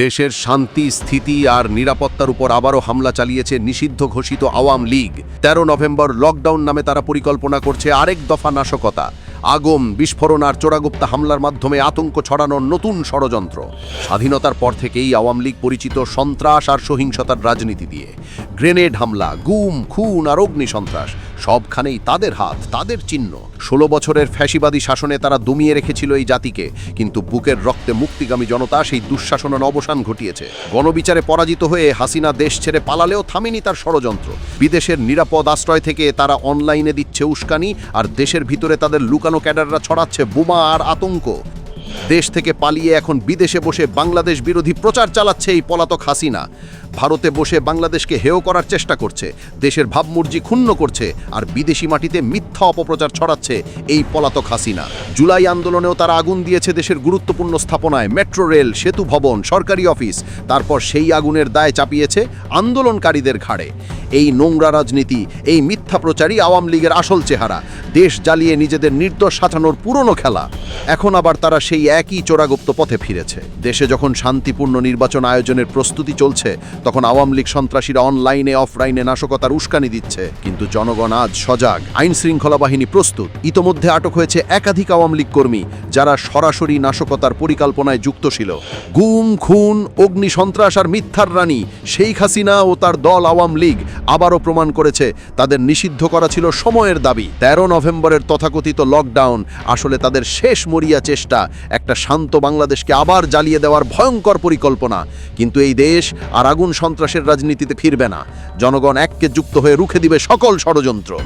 দেশের শান্তি, স্থিতি আর নিরাপত্তার উপর আবারও হামলা চালিয়েছে নিষিদ্ধ ঘোষিত আওয়াম লীগ। ১৩ নভেম্বর লকডাউন নামে তারা পরিকল্পনা করছে আরেক দফা নাশকতা। আগম, বিস্ফোরণ আর চোরাগুপ্তা হামলার মাধ্যমে আতঙ্ক ছড়ানোর নতুন ষড়যন্ত্র। স্বাধীনতার পর থেকেই আওয়ামী লীগ পরিচিত সন্ত্রাস আর সহিংসতার রাজনীতি দিয়ে। গ্রেনেড হামলা, গুম, খুন আর অগ্নি সন্ত্রাস সবখানেই তাদের হাত, তাদের চিহ্ন। ষোলো বছরের ফ্যাসিবাদী শাসনে তারা দমিয়ে রেখেছিল এই জাতিকে, কিন্তু বুকের রক্তে মুক্তিগামী জনতা সেই দুঃশাসনের অবসান ঘটিয়েছে। গণবিচারে পরাজিত হয়ে হাসিনা দেশ ছেড়ে পালালেও থামেনি তার ষড়যন্ত্র। বিদেশের নিরাপদ আশ্রয় থেকে তারা অনলাইনে দিচ্ছে উস্কানি, আর দেশের ভিতরে তাদের লুকানো ক্যাডাররা ছড়াচ্ছে বোমা আর আতঙ্ক। দেশ থেকে পালিয়ে এখন বিদেশে বসে বাংলাদেশ বিরোধী প্রচার চালাচ্ছে এই পলাতক হাসিনা। ভারতে বসে বাংলাদেশকে হেয় করার চেষ্টা করছে। দেশের ভাবমূর্জি ক্ষুণ্ণ করছে আর বিদেশি মাটিতে মিথ্যা অপপ্রচার ছড়াচ্ছে এই পলাতক হাসিনা। জুলাই আন্দোলনেও তারা আগুন দিয়েছে দেশের গুরুত্বপূর্ণ স্থাপনায়, মেট্রো, রেল, সেতু ভবন, সরকারি অফিস। তারপর সেই আগুনের দায় চাপিয়েছে আন্দোলনকারীদের ঘাড়ে। এই নোংরা রাজনীতি, এই মিথ্যা প্রচারই আওয়ামী লীগের আসল চেহারা। দেশ জ্বালিয়ে নিজেদের নির্দোষ সাজানোর পুরনো খেলা। এখন আবার তারা সেই একই চোরাগুপ্ত পথে ফিরেছে। দেশে যখন শান্তিপূর্ণ নির্বাচন আয়োজনের প্রস্তুতি চলছে তখন আওয়ামী লীগ সন্ত্রাসীরা অনলাইনে, অফলাইনে নাশকতার উস্কানি দিচ্ছে। কিন্তু জনগণ আজ সজাগ। আইন শৃঙ্খলা বাহিনী প্রস্তুত। ইতোমধ্যে আটক হয়েছে একাধিক আওয়ামী লীগ কর্মী, যারা সরাসরি নাশকতার পরিকল্পনায় যুক্ত ছিল। গুম, খুন, অগ্নি সন্ত্রাস আর মিথ্যার রানী শেখ হাসিনা ও তার দল আওয়ামী লীগ আবারও প্রমাণ করেছে, তাদের নিষিদ্ধ করা ছিল সময়ের দাবি। তেরো নভেম্বরের তথাকথিত লকডাউন আসলে তাদের শেষ মরিয়া চেষ্টা, একটা শান্ত বাংলাদেশকে আবার জ্বালিয়ে দেওয়ার ভয়ঙ্কর পরিকল্পনা। কিন্তু এই দেশ আর আগুন সন্ত্রাসের রাজনীতিতে ফিরবে না। জনগণ এককে যুক্ত হয়ে রুখে দিবে সকল ষড়যন্ত্র।